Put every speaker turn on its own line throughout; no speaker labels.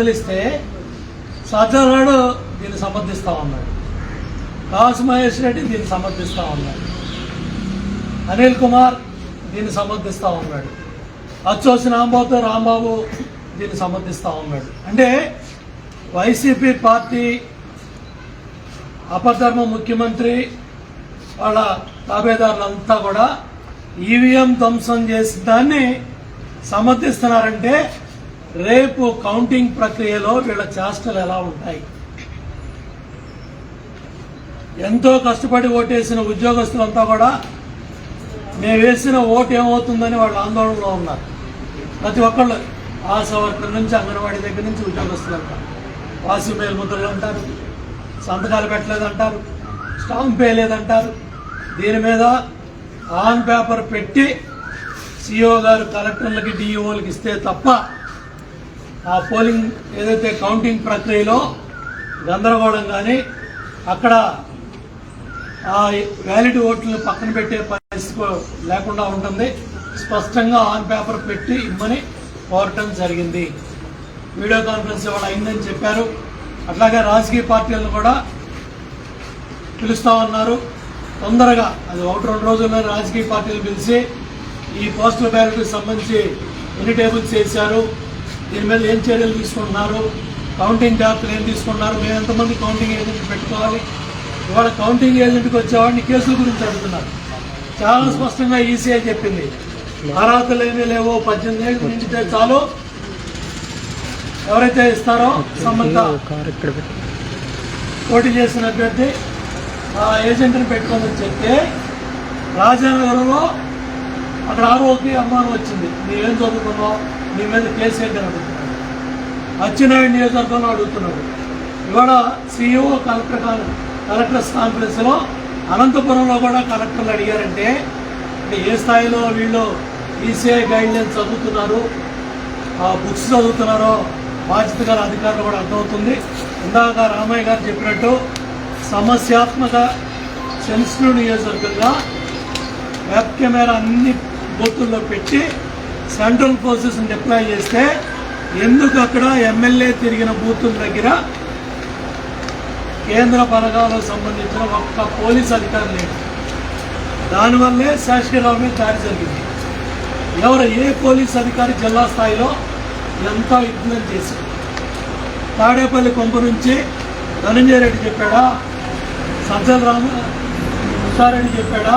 కదిలిస్తే సజ్జనాడు దీన్ని సమర్థిస్తా ఉన్నాడు. కాసు మహేష్ రెడ్డి దీన్ని సమర్థిస్తా ఉన్నాడు. అనిల్ కుమార్ దీన్ని సమర్థిస్తా ఉన్నాడు. అచ్చోసి రాంబాబుతో రాంబాబు దీన్ని సమర్థిస్తా ఉన్నాడు. అంటే వైసీపీ పార్టీ అపధర్మ ముఖ్యమంత్రి వాళ్ళ తాబేదారులంతా కూడా ఈవీఎం ధ్వంసం చేసిన దాన్ని సమర్థిస్తున్నారంటే రేపు కౌంటింగ్ ప్రక్రియలో వీళ్ళ చేష్టలు ఎలా ఉంటాయి? ఎంతో కష్టపడి ఓటేసిన ఉద్యోగస్తులంతా కూడా మేము వేసిన ఓటు ఏమవుతుందని వాళ్ళు ఆందోళనలో ఉన్నారు. ప్రతి ఒక్కళ్ళు ఆశా వర్కర్ నుంచి అంగన్వాడీ దగ్గర నుంచి ఉద్యోగస్తులు అంటారు వాసి మేలు ముద్రలు అంటారు సంతకాలు పెట్టలేదంటారు స్టాంప్ వేయలేదంటారు. దీని మీద ఆన్ పేపర్ పెట్టి సిఇఓ గారు కలెక్టర్లకి డిఈఓలకి ఇస్తే తప్ప ఆ పోలింగ్ ఏదైతే కౌంటింగ్ ప్రక్రియలో గందరగోళం కానీ అక్కడ ఆ వ్యాలిడ్ ఓట్లను పక్కన పెట్టే పరిస్థితి లేకుండా ఉంటుంది. స్పష్టంగా ఆన్ పేపర్ పెట్టి ఇమ్మని కోరటం జరిగింది. వీడియో కాన్ఫరెన్స్ ఇవాళ అయిందని చెప్పారు. అట్లాగే రాజకీయ పార్టీలను కూడా పిలుస్తా ఉన్నారు. తొందరగా అది ఒకటి రెండు రోజుల్లో రాజకీయ పార్టీలు పిలిచి ఈ పోస్టల్ బ్యాలెట్కి సంబంధించి ఎన్ని టేబుల్స్ చేశారు దీని మీద ఏం చర్యలు తీసుకుంటున్నారు? కౌంటింగ్ జాగ్రత్తలు ఏం తీసుకుంటున్నారు? మేము ఎంతమంది కౌంటింగ్ ఏజెంట్ పెట్టుకోవాలి? ఇవాళ కౌంటింగ్ ఏజెంట్కి వచ్చేవాడిని కేసుల గురించి అడుగుతున్నారు. చాలా స్పష్టంగా ఈసీఐ చెప్పింది. అర్హతలు ఏమీ లేవో పద్దెనిమిది ఏళ్ళు నిండితే చాలు. ఎవరైతే ఇస్తారో సంబంధ పోటీ చేసిన అభ్యర్థి ఆ ఏజెంట్ని పెట్టుకోమని చెప్తే రాజానగరంలో అక్కడ ఆరోగ్య అనుమానం వచ్చింది. నీవేం చదువుకున్నావు? నీ మీద కేసు ఏంటని అడుగుతున్నాడు అచ్చెన్నాయుడు నియోజకవర్గంలో అడుగుతున్నాడు. ఇవాళ సిఇఓ కలెక్టర్ కలెక్టర్స్ కాన్ఫరెన్స్లో అనంతపురంలో కూడా కలెక్టర్లు అడిగారంటే ఏ స్థాయిలో వీళ్ళు ఈసీఐ గైడ్లైన్స్ చదువుతున్నారు ఆ బుక్స్ చదువుతున్నారో బాధ్యత గల అధికారులు కూడా అర్థమవుతుంది. ఇందాక రామయ్య గారు చెప్పినట్టు సమస్యాత్మక సెన్సిటివ్ నియోజకవర్గంగా వెబ్ కెమెరా అన్ని బూతుల్లో పెట్టి సెంట్రల్ ఫోర్సెస్ని డిప్లాయ్ చేస్తే ఎందుకు అక్కడ ఎమ్మెల్యే తిరిగిన బూతుల దగ్గర కేంద్ర బలగాలకు సంబంధించిన ఒక్క పోలీస్ అధికారి లేడు దానివల్లే శాసకరావు మీద దాడి జరిగింది. ఎవరు ఏ పోలీస్ అధికారి జిల్లా స్థాయిలో ఎంత యుద్ధం చేశారు? తాడేపల్లి కొంప నుంచి ధనంజయ రెడ్డి చెప్పాడా? సజ్జల రామ ఉషారెడ్డి చెప్పాడా?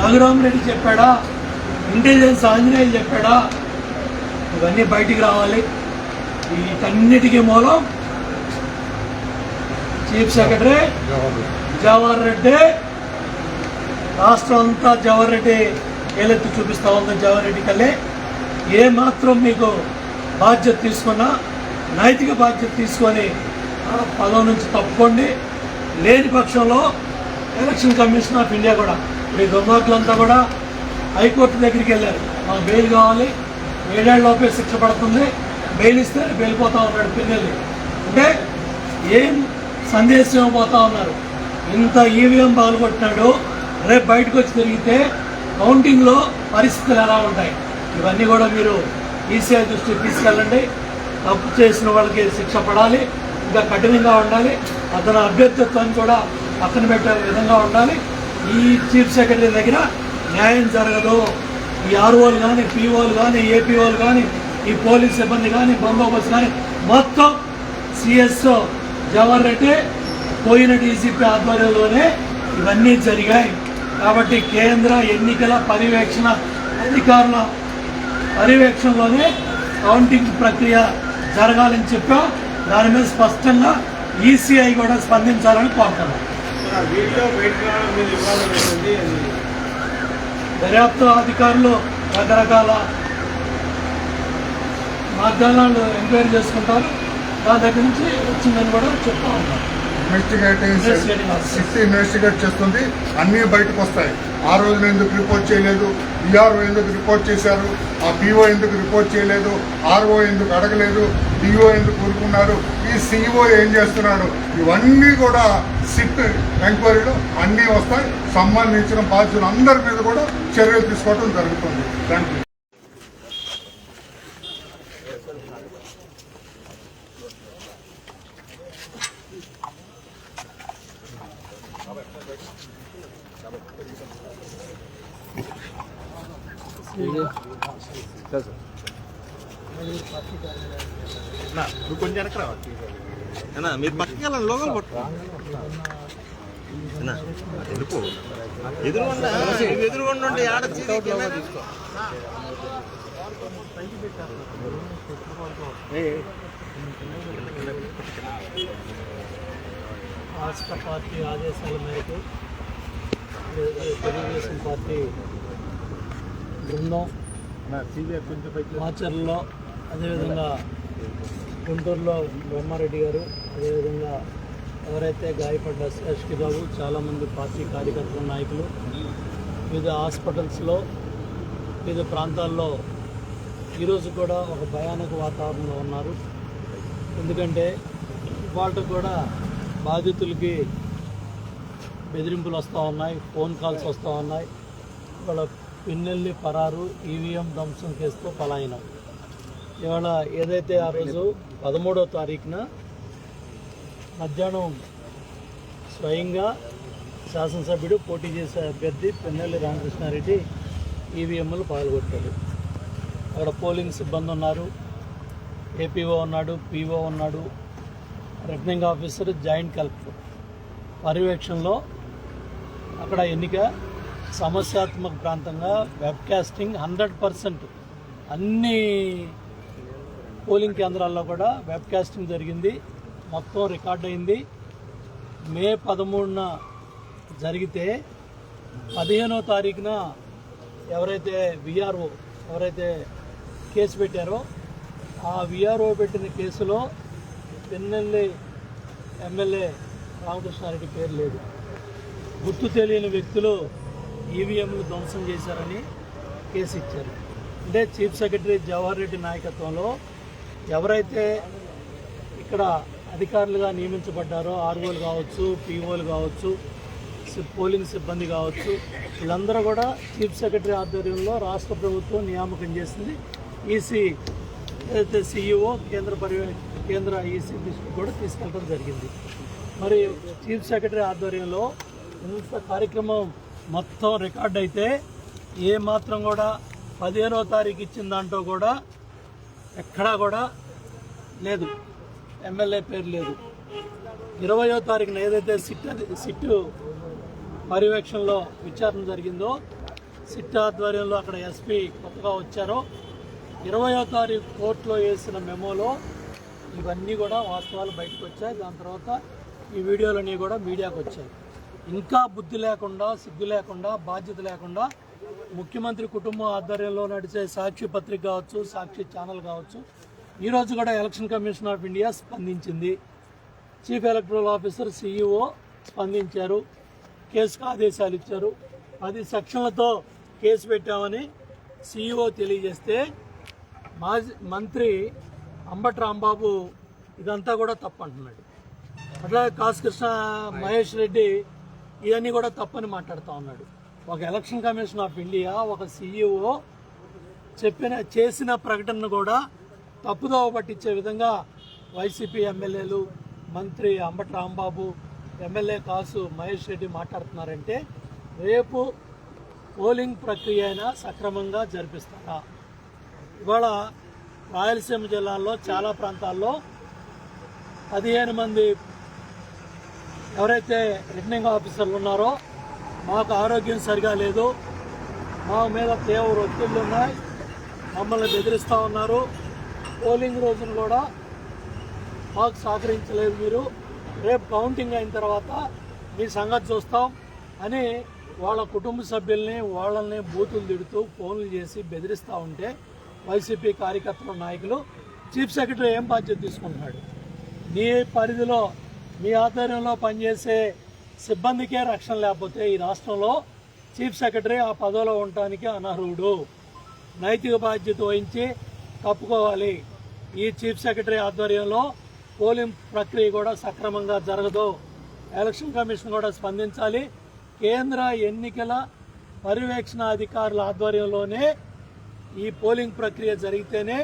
రఘురామరెడ్డి చెప్పాడా? ఇంటెలిజెన్స్ ఆంజనేయులు చెప్పాడా? ఇవన్నీ బయటికి రావాలి. వీటన్నిటికీ మూలం చీఫ్ సెక్రటరీ జవహర్ రెడ్డి. రాష్ట్రం అంతా జవహర్ రెడ్డి ఏలెత్తి చూపిస్తా ఉంది జవహర్ రెడ్డి కల్లే ఏ మాత్రం మీకు బాధ్యత తీసుకున్నా నైతిక బాధ్యత తీసుకొని పదవి నుంచి తప్పుకోండి. లేని పక్షంలో ఎలక్షన్ కమిషన్ ఆఫ్ ఇండియా కూడా మీ దుర్మార్గులంతా కూడా హైకోర్టు దగ్గరికి వెళ్ళారు. మాకు బెయిల్ కావాలి ఏడేళ్ళలోపే శిక్ష పడుతుంది బెయిల్ ఇస్తే వెళ్ళిపోతా ఉన్నాడు పిల్లల్ని అంటే ఏం సందేశం ఇవ్వబోతా ఉన్నారు? ఇంత ఈవీఎం పాల్గొట్టినాడు రేపు బయటకు వచ్చి తిరిగితే కౌంటింగ్లో పరిస్థితులు ఎలా ఉంటాయి? ఇవన్నీ కూడా మీరు ఈసీఐ దృష్టికి తీసుకెళ్ళండి. తప్పు చేసిన వాళ్ళకి శిక్ష పడాలి ఇంకా కఠినంగా ఉండాలి. అతని అభ్యర్థిత్వాన్ని కూడా పక్కన పెట్టే విధంగా ఉండాలి. ఈ చీఫ్ సెక్రటరీ దగ్గర న్యాయం జరగదు ఈ ఆర్ఓలు కానీ పీఓలు కానీ ఏపీఓలు కానీ ఈ పోలీస్ సిబ్బంది కానీ బందోబస్తు కానీ మొత్తం సిఎస్ జవహర్ రెడ్డి పోయిన డీసీపీ ఆధ్వర్యంలోనే ఇవన్నీ జరిగాయి. కాబట్టి కేంద్ర ఎన్నికల పర్యవేక్షణ అధికారుల పర్యవేక్షణలోనే కౌంటింగ్ ప్రక్రియ జరగాలని చెప్పా. దాని మీద స్పష్టంగా ఈసీఐ కూడా స్పందించాలని కోరుతున్నాం
ఆ వీడియో బయటకు రావడం మీద వివాదం ఏంటండి అది
దర్యాప్తు అధికారులు రకరకాల మార్గాలను ఎంక్వైరీ చేసుకుంటారు. దాని దగ్గర నుంచి వచ్చిందని కూడా చెప్తా ఉన్నారు
ఇన్వెస్టిగేటింగ్. సిటీ ఇన్వెస్టిగేట్ చేస్తుంది. అన్నీ బయటకు వస్తాయి. ఆ రోజున ఎందుకు రిపోర్ట్ చేయలేదు? ఈఆర్ఓ ఎందుకు రిపోర్ట్ చేశారు? ఆ పిఓ ఎందుకు రిపోర్ట్ చేయలేదు? ఆర్ఓ ఎందుకు అడగలేదు? డిఓ ఎందుకు ఊరుకున్నారు ఈ సిఇఓ ఏం చేస్తున్నాడు? ఇవన్నీ కూడా సిట్ ఎంక్వైరీలు అన్నీ వస్తాయి. సంబంధించిన బాధ్యులు అందరి మీద కూడా చర్యలు తీసుకోవడం జరుగుతుంది. థ్యాంక్
నువ్వు కొంచెం వెనక అన్నా మీరు పక్కకి వెళ్ళండి అన్నా, వెళ్ళిపో ఎదురుగుండా ఎదురుగుండా ఉంటే ఆడ తీసుకో.
రాష్ట్ర పార్టీ ఆదేశాల మేరకు తెలుగుదేశం పార్టీ బృందం మాచర్లలో అదేవిధంగా గుంటూరులో బ్రహ్మారెడ్డి గారు అదేవిధంగా ఎవరైతే గాయపడ్డ శ్రేష్ఠి బాబు చాలామంది పార్టీ కార్యకర్తలు నాయకులు వివిధ హాస్పిటల్స్లో వివిధ ప్రాంతాల్లో ఈరోజు కూడా ఒక భయానక వాతావరణంలో ఉన్నారు. ఎందుకంటే ఇవాళ కూడా బాధితులకి బెదిరింపులు వస్తూ ఉన్నాయి ఫోన్ కాల్స్ వస్తూ ఉన్నాయి. ఇవాళ పిన్నెల్లి పరారు ఈవీఎం ధ్వంసం కేసుతో పలాయనం. ఇవాళ ఏదైతే ఆ రోజు పదమూడో తారీఖున మధ్యాహ్నం స్వయంగా శాసనసభ్యుడు పోటీ చేసే అభ్యర్థి పెన్నెల్లి రామకృష్ణారెడ్డి ఈవీఎంలు పాల్గొట్టాడు అక్కడ పోలింగ్ సిబ్బంది ఉన్నారు. ఏపీఓ ఉన్నాడు పీఓ ఉన్నాడు రిటర్నింగ్ ఆఫీసర్ జాయింట్ కలెక్టర్. పర్యవేక్షణలో అక్కడ ఎన్నిక సమస్యాత్మక ప్రాంతంగా వెబ్కాస్టింగ్ హండ్రెడ్ పర్సెంట్ అన్ని పోలింగ్ కేంద్రాల్లో కూడా వెబ్కాస్టింగ్ జరిగింది. మొత్తం రికార్డ్ అయింది. మే పదమూడున జరిగితే పదిహేనో తారీఖున ఎవరైతే విఆర్ఓ ఎవరైతే కేసు పెట్టారో ఆ విఆర్ఓ పెట్టిన కేసులో పిన్నెల్లి ఎమ్మెల్యే రామకృష్ణారెడ్డి పేరు లేదు. గుర్తు తెలియని వ్యక్తులు ఈవీఎంలు ధ్వంసం చేశారని కేసు ఇచ్చారు. అంటే చీఫ్ సెక్రటరీ జవహర్ రెడ్డి నాయకత్వంలో ఎవరైతే ఇక్కడ అధికారులుగా నియమించబడ్డారో ఆర్ఓలు కావచ్చు పీఓలు కావచ్చు పోలింగ్ సిబ్బంది కావచ్చు వీళ్ళందరూ కూడా చీఫ్ సెక్రటరీ ఆధ్వర్యంలో రాష్ట్ర ప్రభుత్వం నియామకం చేసింది. ఈసీ ఏదైతే సీఈఓ కేంద్ర పర్య కేంద్ర ఈసీ దృష్టికి కూడా తీసుకెళ్ళడం జరిగింది. మరి చీఫ్ సెక్రటరీ ఆధ్వర్యంలో ఇంత కార్యక్రమం మొత్తం రికార్డ్ అయితే ఏ మాత్రం కూడా పదిహేనో తారీఖు ఇచ్చిన దాంట్లో కూడా ఎక్కడా కూడా లేదు. ఎమ్మెల్యే పేరు లేదు. ఇరవయో తారీఖున ఏదైతే సిట్ సిట్టు పర్యవేక్షణలో విచారణ జరిగిందో సిట్ ఆధ్వర్యంలో అక్కడ ఎస్పీ కొత్తగా వచ్చారో ఇరవయో తారీఖు కోర్టులో వేసిన మెమోలో ఇవన్నీ కూడా వాస్తవాలు బయటకు వచ్చాయి. దాని తర్వాత ఈ వీడియోలన్నీ కూడా మీడియాకు వచ్చాయి. ఇంకా బుద్ధి లేకుండా సిగ్గు లేకుండా బాధ్యత లేకుండా ముఖ్యమంత్రి కుటుంబం ఆధ్వర్యంలో నడిచే సాక్షి పత్రిక కావచ్చు సాక్షి ఛానల్ కావచ్చు ఈరోజు కూడా ఎలక్షన్ కమిషన్ ఆఫ్ ఇండియా స్పందించింది. చీఫ్ ఎలక్టరల్ ఆఫీసర్ సిఇఓ స్పందించారు. కేసుకు ఆదేశాలు ఇచ్చారు. పది సెక్షన్లతో కేసు పెట్టామని సిఇఓ తెలియజేస్తే మాజీ మంత్రి అంబటి రాంబాబు ఇదంతా కూడా తప్పు అంటున్నాడు అట్లాగే కాశకృష్ణ మహేష్ రెడ్డి ఇవన్నీ కూడా తప్పని మాట్లాడుతూ ఉన్నాడు. ఒక ఎలక్షన్ కమిషన్ ఆఫ్ ఇండియా ఒక సీఈఓ చెప్పిన చేసిన ప్రకటనను కూడా తప్పుదోవ పట్టించే విధంగా వైసీపీ ఎమ్మెల్యేలు మంత్రి అంబటి రాంబాబు ఎమ్మెల్యే కాసు మహేష్ రెడ్డి మాట్లాడుతున్నారంటే రేపు పోలింగ్ ప్రక్రియ అయినా సక్రమంగా జరిపిస్తారా? ఇవాళ రాయలసీమ జిల్లాలో చాలా ప్రాంతాల్లో పదిహేను మంది ఎవరైతే రిటర్నింగ్ ఆఫీసర్లు ఉన్నారో మాకు ఆరోగ్యం సరిగా లేదు. మా మీద తీవ్ర ఒత్తిళ్ళు ఉన్నాయి. మమ్మల్ని బెదిరిస్తూ ఉన్నారు. పోలింగ్ రోజున కూడా మాకు సహకరించలేదు మీరు. రేపు కౌంటింగ్ అయిన తర్వాత మీ సంగతి చూస్తాం అని వాళ్ళ కుటుంబ సభ్యుల్ని వాళ్ళని బూతులు తిడుతూ ఫోన్లు చేసి బెదిరిస్తూ ఉంటే వైసీపీ కార్యకర్తల నాయకులు చీఫ్ సెక్రటరీ ఏం బాధ్యత తీసుకుంటున్నాడు? మీ పరిధిలో మీ ఆధ్వర్యంలో పనిచేసే సిబ్బందికే రక్షణ లేకపోతే ఈ రాష్ట్రంలో చీఫ్ సెక్రటరీ ఆ పదవిలో ఉండటానికి అనర్హుడు. నైతిక బాధ్యత వహించి తప్పుకోవాలి. ఈ చీఫ్ సెక్రటరీ ఆధ్వర్యంలో పోలింగ్ ప్రక్రియ కూడా సక్రమంగా జరగదు. ఎలక్షన్ కమిషన్ కూడా స్పందించాలి. కేంద్ర ఎన్నికల పర్యవేక్షణ అధికారుల ఆధ్వర్యంలోనే ఈ పోలింగ్ ప్రక్రియ జరిగితేనే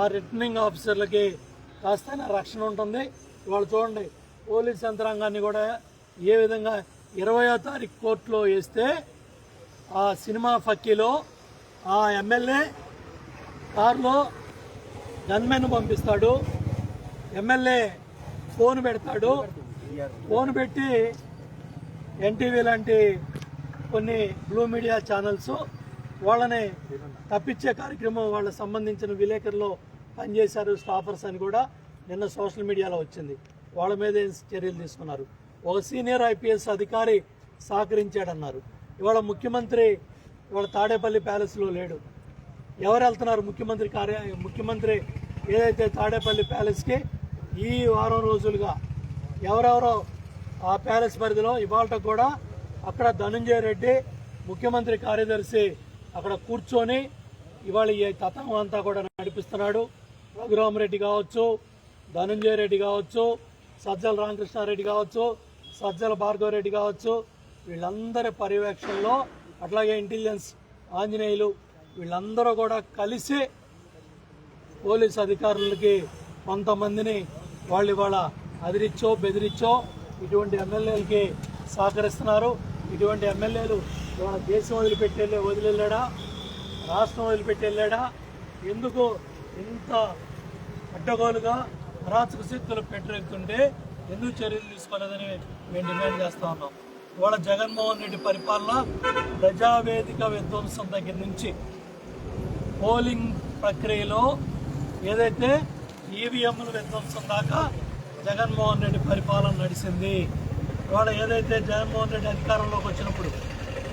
ఆ రిటర్నింగ్ ఆఫీసర్లకి కాస్తైనా రక్షణ ఉంటుంది. ఇవాళ చూడండి పోలీస్ యంత్రాంగాన్ని కూడా ఏ విధంగా ఇరవయో తారీఖు కోర్టులో వేస్తే ఆ సినిమా ఫక్కీలో ఆ ఎమ్మెల్యే కారులో గన్మెన్ పంపిస్తాడు ఎమ్మెల్యే ఫోన్ పెడతాడు. ఫోన్ పెట్టి ఎన్టీవీ లాంటి కొన్ని బ్లూ మీడియా ఛానల్స్ వాళ్ళని తప్పించే కార్యక్రమం వాళ్ళకి సంబంధించిన విలేకరులు పనిచేశారు స్టాఫర్స్ అని కూడా నిన్న సోషల్ మీడియాలో వచ్చింది. వాళ్ళ మీద చర్యలు తీసుకున్నారు. ఒక సీనియర్ ఐపీఎస్ అధికారి సహకరించాడన్నారు. ఇవాళ ముఖ్యమంత్రి ఇవాళ తాడేపల్లి ప్యాలెస్లో లేడు. ఎవరు వెళ్తున్నారు ముఖ్యమంత్రి కార్య ముఖ్యమంత్రి ఏదైతే తాడేపల్లి ప్యాలెస్కి ఈ వారం రోజులుగా ఎవరెవరో ఆ ప్యాలెస్ పరిధిలో ఇవాళ కూడా అక్కడ ధనుంజయ రెడ్డి ముఖ్యమంత్రి కార్యదర్శి అక్కడ కూర్చొని ఇవాళ ఈ తతంగం అంతా కూడా నడిపిస్తున్నాడు. రఘురామరెడ్డి కావచ్చు ధనంజయ రెడ్డి కావచ్చు సజ్జల రామకృష్ణారెడ్డి కావచ్చు సజ్జల భార్గవరెడ్డి కావచ్చు వీళ్ళందరి పర్యవేక్షణలో అట్లాగే ఇంటెలిజెన్స్ ఆంజనేయులు వీళ్ళందరూ కూడా కలిసి పోలీస్ అధికారులకి కొంతమందిని వాళ్ళు ఇవాళ అదిరిచ్చో బెదిరిచ్చో ఇటువంటి ఎమ్మెల్యేలకి సహకరిస్తున్నారు. ఇటువంటి ఎమ్మెల్యేలు ఇవాళ దేశం వదిలిపెట్టి వదిలిళ్ళాడా? రాష్ట్రం వదిలిపెట్టి వెళ్ళాడా ఎందుకు ఇంత అడ్డగోలుగా అరాచక శక్తులు పెట్టరెళ్తుంటే ఎందుకు చర్యలు తీసుకోలేదని మేము డిమాండ్ చేస్తా ఉన్నాం. ఇవాళ జగన్మోహన్ రెడ్డి పరిపాలన ప్రజావేదిక విధ్వంసం దగ్గర నుంచి పోలింగ్ ప్రక్రియలో ఏదైతే ఈవీఎంల విధ్వంసం దాకా జగన్మోహన్ రెడ్డి పరిపాలన నడిచింది ఇవాళ ఏదైతే జగన్మోహన్ రెడ్డి అధికారంలోకి వచ్చినప్పుడు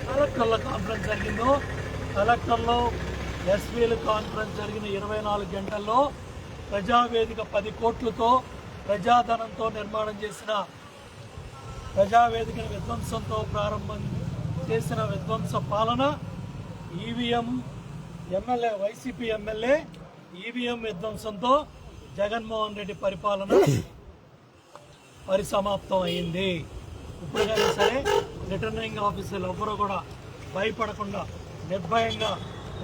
కలెక్టర్ల కాన్ఫరెన్స్ జరిగిందో కలెక్టర్లో ఎస్పీల కాన్ఫరెన్స్ జరిగిన ఇరవై నాలుగు గంటల్లో ప్రజావేదిక పది కోట్లతో ప్రజాధనంతో నిర్మాణం చేసిన ప్రజావేదికను విధ్వంసంతో ప్రారంభం చేసిన విధ్వంస పాలన EVM MLA YCP MLA EVM విధ్వంసంతో Jaganmohan Reddy పరిపాలన పరిసమాప్తం అయింది. ఇప్పుడుకైనా సరే రిటర్నింగ్ ఆఫీసర్లు ఎవ్వరూ కూడా భయపడకుండా నిర్భయంగా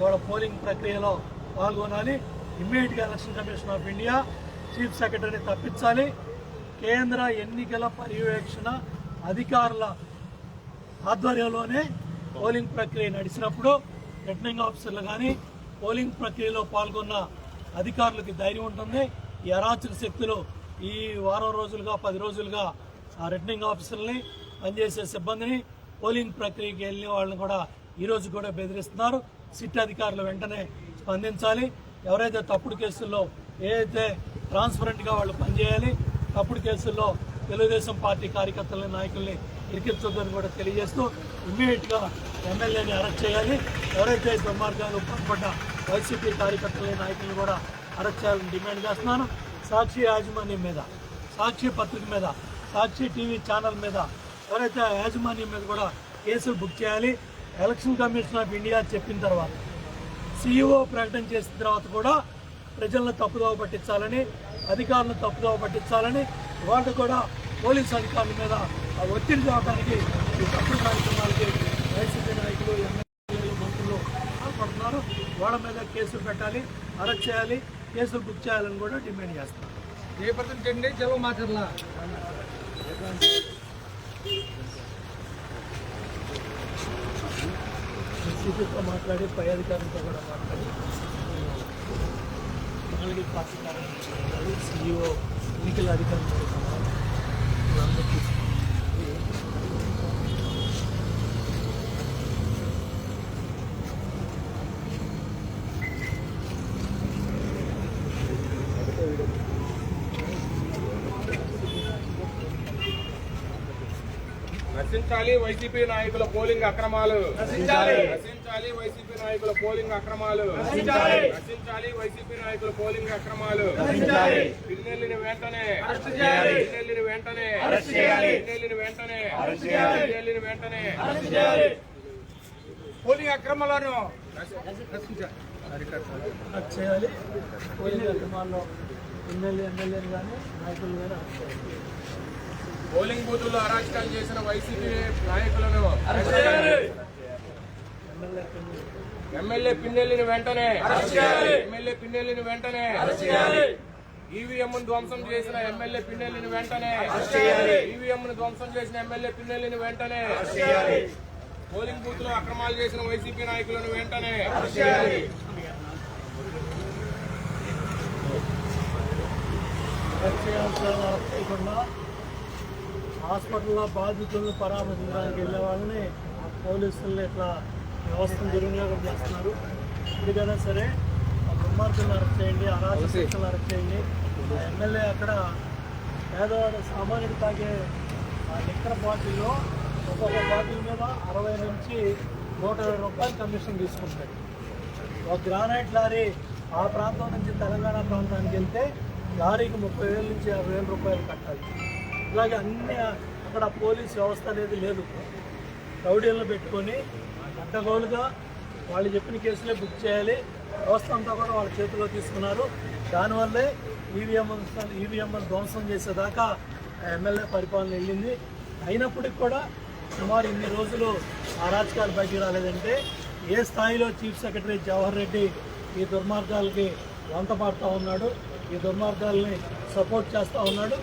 వాళ్ళ పోలింగ్ ప్రక్రియలో పాల్గొనాలి. ఇమ్మీడియట్గా election commission of India chief సెక్రటరీని తప్పించాలి. కేంద్ర ఎన్నికల పర్యవేక్షణ అధికారుల ఆధ్వర్యంలోనే పోలింగ్ ప్రక్రియ నడిచినప్పుడు రిటర్నింగ్ ఆఫీసర్లు కానీ పోలింగ్ ప్రక్రియలో పాల్గొన్న అధికారులకి ధైర్యం ఉంటుంది. ఈ అరాచక శక్తులు ఈ వారం రోజులుగా పది రోజులుగా ఆ రిటర్నింగ్ ఆఫీసర్ని పనిచేసే సిబ్బందిని పోలింగ్ ప్రక్రియకి వెళ్ళిన వాళ్ళని కూడా ఈరోజు కూడా బెదిరిస్తున్నారు. సిట్ అధికారులు వెంటనే స్పందించాలి. ఎవరైతే తప్పుడు కేసుల్లో ఏదైతే ట్రాన్స్పరెంట్గా వాళ్ళు పనిచేయాలి. తప్పుడు కేసుల్లో తెలుగుదేశం పార్టీ కార్యకర్తలని నాయకుల్ని ఇరికించొద్దని కూడా తెలియజేస్తూ ఇమ్మీడియట్గా ఎమ్మెల్యేని అరెస్ట్ చేయాలి. ఎవరైతే దుర్మార్గాలు పాల్పడ్డ వైసీపీ కార్యకర్తలని నాయకులను కూడా అరెస్ట్ చేయాలని డిమాండ్ చేస్తున్నాను. సాక్షి యాజమాన్యం మీద సాక్షి పత్రిక మీద సాక్షి టీవీ ఛానల్ మీద ఎవరైతే యాజమాన్యం మీద కూడా కేసులు బుక్ చేయాలి. ఎలక్షన్ కమిషన్ ఆఫ్ ఇండియా చెప్పిన తర్వాత సీఈఓ ప్రకటన చేసిన తర్వాత కూడా ప్రజలను తప్పుదోవ పట్టించాలని అధికారులను తప్పుదోవ పట్టించాలని వాళ్ళు కూడా పోలీస్ అధికారుల మీద ఒత్తిడి తేవడానికి ఈ తప్పుడు కార్యక్రమాలకి వైసీపీ నాయకులు ఎమ్మెల్యేలు మంత్రులు పాల్పడుతున్నారు వాళ్ళ మీద కేసులు పెట్టాలి అరెస్ట్ చేయాలి కేసులు బుక్ చేయాలని కూడా డిమాండ్ చేస్తున్నారు.
చేపడుతుంటండి చలో మాట్లాడలా?
సిపితో మాట్లాడి పై అధికారులతో కూడా మాట్లాడి నాలుగు పార్టీ కార్యాలయాలు సిఇఓ ఎన్నికల అధికారులతో కూడా వాళ్ళందరికీ
నశించాలి వైసీపీ నాయకుల పోలింగ్ అక్రమాలు. నశించాలి. నశించాలి వైసీపీ నాయకుల పోలింగ్ అక్రమాలు. నశించాలి. నశించాలి వైసీపీ నాయకుల పోలింగ్ అక్రమాలు. నశించాలి. పిన్నెల్లిని వెంటనే. పిన్నెల్లిని వెంటనే. పిన్నెల్లిని వెంటనే. పిన్నెల్లిని వెంటనే.
పోలింగ్ అక్రమాలను.
అరెస్ట్ చేయాలి. పోలింగ్ అక్రమాల్లో ఎమ్మెల్యే ఎమ్మెల్యేలు కానీ నాయకులు కానీ అరెస్ట్ చేయాలి.
పోలింగ్ బూతుల్లో అరాచకాలు చేసిన వైసీపీ నాయకులను
ఎమ్మెల్యే
పిన్నెల్లిని వెంటనే ఎమ్మెల్యే పిన్నెల్లిని వెంటనే ఈవీఎం ధ్వంసం చేసిన ఎమ్మెల్యే పిన్నెల్లిని వెంటనే ఈవీఎం ధ్వంసం చేసిన ఎమ్మెల్యే పిన్నెల్లిని వెంటనే పోలింగ్ బూత్లో అక్రమాలు చేసిన వైసీపీ నాయకులను వెంటనే
అరెస్ట్ హాస్పిటల్లో బాధితులను పరామర్శించడానికి వెళ్ళే వాళ్ళని పోలీసులు ఇట్లా వ్యవస్థను దుర్వినియోగం చేస్తున్నారు. ఇదిగైనా సరే ఆ దుర్మార్గులను అరెస్ట్ చేయండి అరాజక అరెస్ట్ చేయండి. ఎమ్మెల్యే అక్కడ పేదవాడు సామాన్యుడు తాగే ఆ బాటిల్లో ఒక్కొక్క బాటిల్ మీద అరవై నుంచి నూట ఇరవై రూపాయలు కమిషన్ తీసుకుంటాడు ఒక గ్రానైట్ లారీ ఆ ప్రాంతం నుంచి తెలంగాణ ప్రాంతానికి వెళ్తే లారీకి ముప్పై వేల నుంచి యాభై వేల రూపాయలు కట్టాలి. అలాగే అన్ని అక్కడ పోలీస్ వ్యవస్థ అనేది లేదు. రౌడీలను పెట్టుకొని అడ్డగోలుగా వాళ్ళు చెప్పిన కేసులే బుక్ చేయాలి. వ్యవస్థ అంతా కూడా వాళ్ళ చేతిలో తీసుకున్నారు. దానివల్లే ఈవీఎం ఈవీఎం ధ్వంసం చేసేదాకా ఆ ఎమ్మెల్యే పరిపాలన వెళ్ళింది. అయినప్పటికి కూడా సుమారు ఇన్ని రోజులు ఆ రాజకీయాలు బయటికి రాలేదంటే ఏ స్థాయిలో చీఫ్ సెక్రటరీ జవహర్ రెడ్డి ఈ దుర్మార్గాలకి వంత పాడుతూ ఉన్నాడు ఈ దుర్మార్గాల్ని సపోర్ట్ చేస్తూ ఉన్నాడు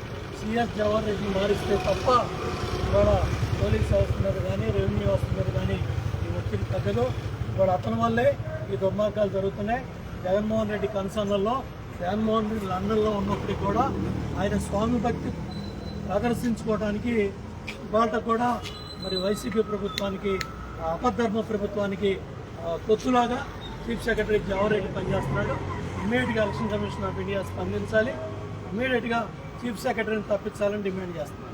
సిఎస్ జవహర్ రెడ్డిని మారిస్తే తప్ప ఇవాళ పోలీస్ వ్యవస్థ మీద కానీ రెవెన్యూ వ్యవస్థ మీద కానీ ఈ ఒత్తిడి తగ్గదు. ఇవాళ అతని వల్లే ఈ దుర్మార్గాలు జరుగుతున్నాయి. జగన్మోహన్ రెడ్డి కన్సర్న్లలో జగన్మోహన్ రెడ్డి లండన్లో ఉన్నప్పటికీ కూడా ఆయన స్వామి భక్తి ప్రదర్శించుకోవడానికి ఇవాళ కూడా మరి వైసీపీ ప్రభుత్వానికి అపధర్మ ప్రభుత్వానికి కొత్తులాగా చీఫ్ సెక్రటరీ జవహర్ రెడ్డి పనిచేస్తున్నాడు. ఇమీడియట్గా ఎలక్షన్ కమిషన్ ఆఫ్ ఇండియా స్పందించాలి. ఇమీడియట్గా చీఫ్ సెక్రటరీని తప్పించాలని డిమాండ్ చేస్తున్నారు.